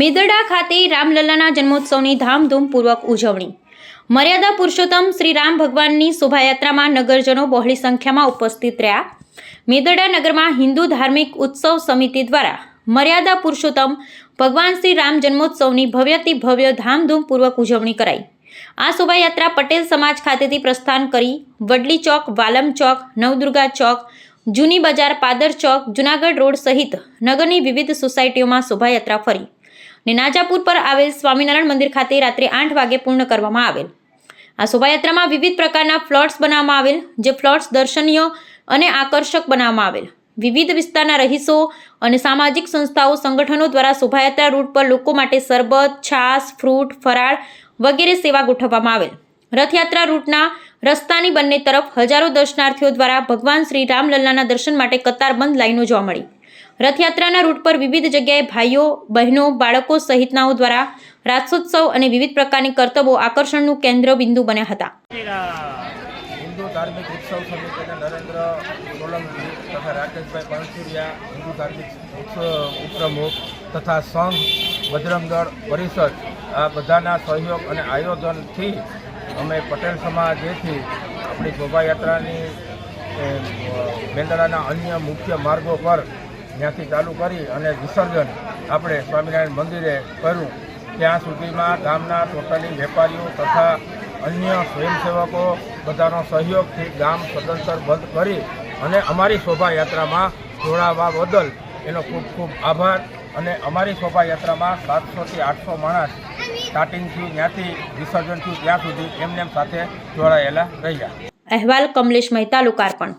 મેદડા ખાતે રામલલ્લાના જન્મોત્સવની ધામધૂમપૂર્વક ઉજવણી. મર્યાદા પુરુષોત્તમ શ્રી રામ ભગવાનની શોભાયાત્રામાં નગરજનો બહોળી સંખ્યામાં ઉપસ્થિત રહ્યા. મેદડા નગરમાં હિન્દુ ધાર્મિક ઉત્સવ સમિતિ દ્વારા મર્યાદા પુરુષોત્તમ ભગવાન શ્રી રામ જન્મોત્સવની ભવ્યથી ભવ્ય ધામધૂમપૂર્વક ઉજવણી કરાઈ. આ શોભાયાત્રા પટેલ સમાજ ખાતેથી પ્રસ્થાન કરી વડલી ચોક, વાલમ ચોક, નવદુર્ગા ચોક, જૂની બજાર, પાદર ચોક, જુનાગઢ રોડ સહિત નગરની વિવિધ સોસાયટીઓમાં શોભાયાત્રા ફરી. ને નાજાપુર પર આવેલ સ્વામિનારાયણ મંદિર ખાતે રાત્રે આઠ વાગે પૂર્ણ કરવામાં આવેલ. આ શોભાયાત્રામાં વિવિધ પ્રકારના ફ્લોટ્સ બનાવવામાં આવેલ, જે ફ્લોટ્સ દર્શનીય અને આકર્ષક બનાવવામાં આવેલ. વિવિધ વિસ્તારના રહીશો અને સામાજિક સંસ્થાઓ, સંગઠનો દ્વારા શોભાયાત્રા રૂટ પર લોકો માટે શરબત, છાશ, ફ્રૂટ, ફરાળ વગેરે સેવા ગોઠવવામાં આવેલ. રથયાત્રા રૂટના રસ્તાની બંને તરફ હજારો દર્શનાર્થીઓ દ્વારા ભગવાન શ્રી રામલલ્લાના દર્શન માટે કતારબંધ લાઈનો જોવા મળી. રથયાત્રાના રૂટ પર વિવિધ જગ્યાએ ભાઈઓ, બહેનો, બાળકો સહિતનાઓ દ્વારા રાસોત્સવ અને વિવિધ પ્રકારની કરતબો આકર્ષણનું કેન્દ્ર બિંદુ બન્યા હતા. હિન્દુ ધાર્મિક ઉત્સવ સમિતિના નરેન્દ્ર સોલંકી તથા રાકેશભાઈ પણસુરિયા હિન્દુ ધાર્મિક ઉપપ્રમુખ તથા સંઘ, બજરંગદળ, પરિષદ આ બધાના સહયોગ અને આયોજનથી અમે પટેલ સમાજેથી આપણી શોભાયાત્રાની મેંદડાના અન્ય મુખ્ય માર્ગો પર ત્યાંથી ચાલુ કરી અને વિસર્જન આપણે સ્વામિનારાયણ મંદિરે કર્યું. ત્યાં સુધીમાં ગામના ટોટલી વેપારીઓ તથા અન્ય સ્વયંસેવકો બધાનો સહયોગથી ગામ સદંતર બંધ કરી અને અમારી શોભાયાત્રામાં જોડાવા બદલ એનો ખૂબ ખૂબ આભાર. અને અમારી શોભાયાત્રામાં સાતસોથી આઠસો માણસ સ્ટાર્ટિંગથી ત્યાંથી વિસર્જનથી ત્યાં સુધી એમને સાથે જોડાયેલા રહ્યા. અહેવાલ કમલેશ મહેતા, લોકાર્પણ.